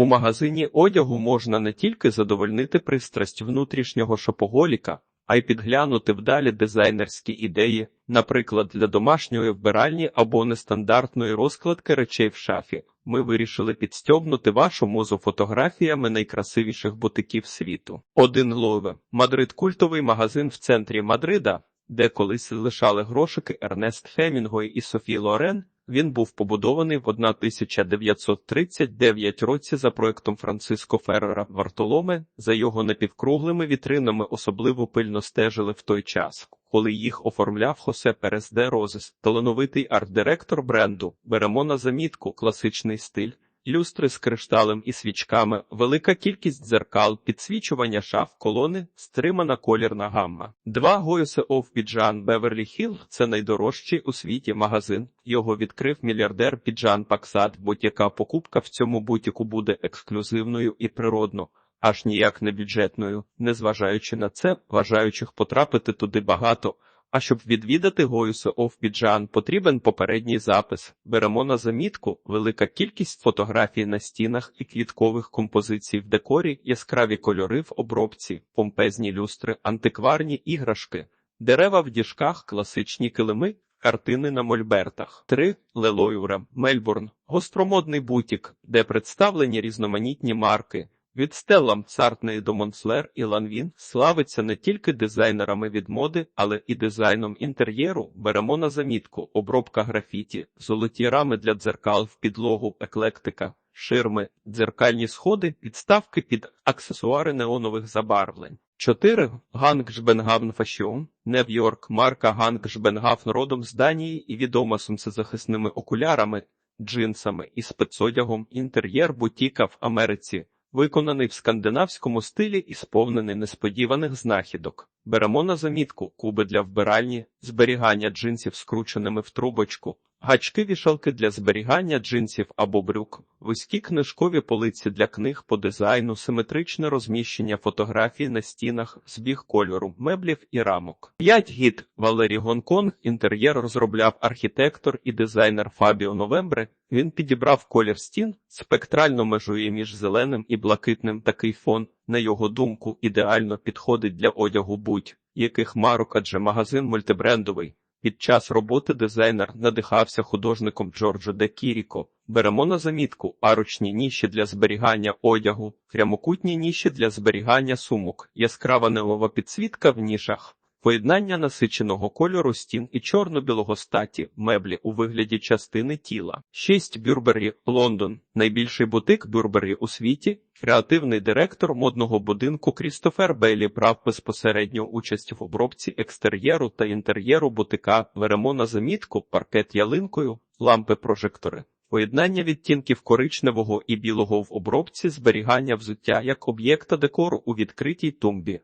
У магазині одягу можна не тільки задовольнити пристрасть внутрішнього шопоголіка, а й підглянути вдалі дизайнерські ідеї, наприклад, для домашньої вбиральні або нестандартної розкладки речей в шафі. Ми вирішили підстьобнути вашу музу фотографіями найкрасивіших бутиків світу. Один лове Мадрид культовий магазин в центрі Мадрида, де колись лишали грошики Ернест Хемінгой і Софі Лорен. Він був побудований в 1939 році за проектом Франциско Феррера Вартоломе. За його напівкруглими вітринами особливо пильно стежили в той час, коли їх оформляв Хосе Перес де Розес, талановитий арт-директор бренду. Беремо на замітку класичний стиль. Люстри з кришталем і свічками, велика кількість дзеркал, підсвічування шаф, колони, стримана колірна гамма. Два Гоюсе Оф Піджан Беверлі Хілл – це найдорожчий у світі магазин. Його відкрив мільярдер Піджан Паксад, будь-яка покупка в цьому бутіку буде ексклюзивною і природно. Аж ніяк не бюджетною, незважаючи на це, бажаючих потрапити туди багато. А щоб відвідати Гоюса Офбіджан, потрібен попередній запис. Беремо на замітку велика кількість фотографій на стінах і квіткових композицій в декорі, яскраві кольори в обробці, помпезні люстри, антикварні іграшки, дерева в діжках, класичні килими, картини на мольбертах. 3. Лелоюра, Мельбурн, гостромодний бутік, де представлені різноманітні марки. Від Стелла Сартней до Монслер і Ланвін славиться не тільки дизайнерами від моди, але і дизайном інтер'єру. Беремо на замітку, обробка графіті, золоті рами для дзеркал в підлогу, еклектика, ширми, дзеркальні сходи, підставки під аксесуари неонових забарвлень. 4. Гангжбенгавн Фашіон, Нью-Йорк, марка Гангжбенгавн родом з Данії і відома сонцезахисними окулярами, джинсами і спецодягом інтер'єр бутіка в Америці. Виконаний в скандинавському стилі і сповнений несподіваних знахідок. Беремо на замітку куби для вбиральні, зберігання джинсів скрученими в трубочку, гачки вішалки для зберігання джинсів або брюк, вузькі книжкові полиці для книг по дизайну, симетричне розміщення фотографій на стінах, збіг кольору, меблів і рамок. 5 гід Валерій Гонконг інтер'єр розробляв архітектор і дизайнер Фабіо Новембре. Він підібрав колір стін, спектрально межує між зеленим і блакитним такий фон, на його думку, ідеально підходить для одягу будь-яких марок, адже магазин мультибрендовий. Під час роботи дизайнер надихався художником Джорджо де Кіріко. Беремо на замітку арочні ніші для зберігання одягу, прямокутні ніші для зберігання сумок, яскрава неова підсвітка в нішах. Поєднання насиченого кольору стін і чорно-білого статі меблі у вигляді частини тіла. 6. Бюрбері, Лондон. Найбільший бутик Бюрбері у світі. Креативний директор модного будинку Крістофер Бейлі брав безпосередню участь в обробці екстер'єру та інтер'єру бутика, беремо на замітку, паркет ялинкою, лампи-прожектори. Поєднання відтінків коричневого і білого в обробці зберігання взуття як об'єкта декору у відкритій тумбі.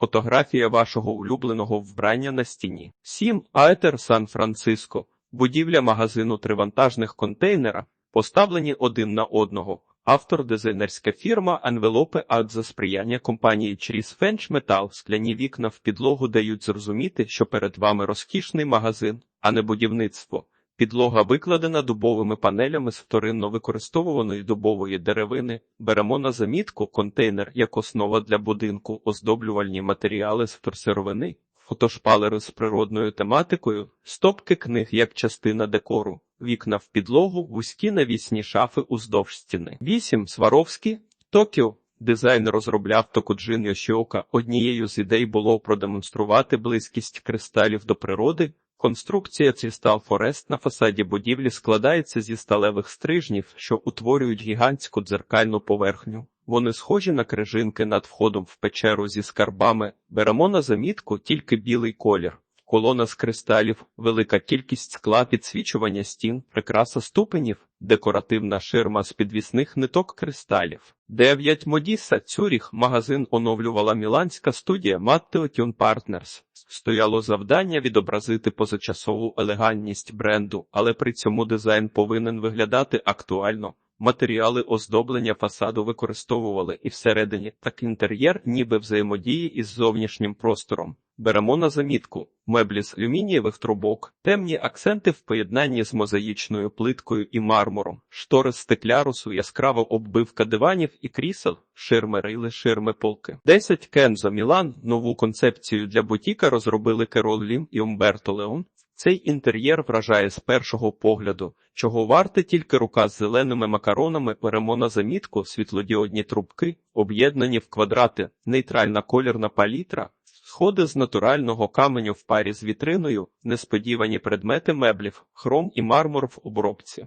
Фотографія вашого улюбленого вбрання на стіні. 7. Аетер Сан-Франциско. Будівля магазину тривантажних контейнера, поставлені один на одного. Автор дизайнерська фірма Анвелопе Ад за сприяння компанії Чріс Фенч Метал. Скляні вікна в підлогу дають зрозуміти, що перед вами розкішний магазин, а не будівництво. Підлога викладена дубовими панелями з вторинно використовуваної дубової деревини. Беремо на замітку контейнер як основа для будинку, оздоблювальні матеріали з вторсировини, фотошпалери з природною тематикою, стопки книг як частина декору, вікна в підлогу, вузькі навісні шафи уздовж стіни. 8. Сваровський, Токіо. Дизайн розробляв Токуджин Йошіока. Однією з ідей було продемонструвати близькість кристалів до природи. Конструкція Цістал Форест на фасаді будівлі складається зі сталевих стрижнів, що утворюють гігантську дзеркальну поверхню. Вони схожі на крижинки над входом в печеру зі скарбами. Беремо на замітку тільки білий колір. Колона з кристалів, велика кількість скла, підсвічування стін, прикраса ступенів, декоративна ширма з підвісних ниток кристалів. 9. Модіса Цюріх магазин оновлювала міланська студія Matteo Tune Partners. Стояло завдання відобразити позачасову елегантність бренду, але при цьому дизайн повинен виглядати актуально. Матеріали оздоблення фасаду використовували і всередині, так інтер'єр ніби взаємодії із зовнішнім простором. Беремо на замітку меблі з алюмінієвих трубок, темні акценти в поєднанні з мозаїчною плиткою і мармуром, штори з стеклярусу, яскрава оббивка диванів і крісел, ширми рейли, ширми полки. 10 Кензо Мілан нову концепцію для бутіка розробили Керол Лім і Умберто Леон. Цей інтер'єр вражає з першого погляду, чого варте тільки рука з зеленими макаронами беремо на замітку світлодіодні трубки, об'єднані в квадрати, нейтральна колірна палітра, сходи з натурального каменю в парі з вітриною, несподівані предмети меблів, хром і мармур в обробці.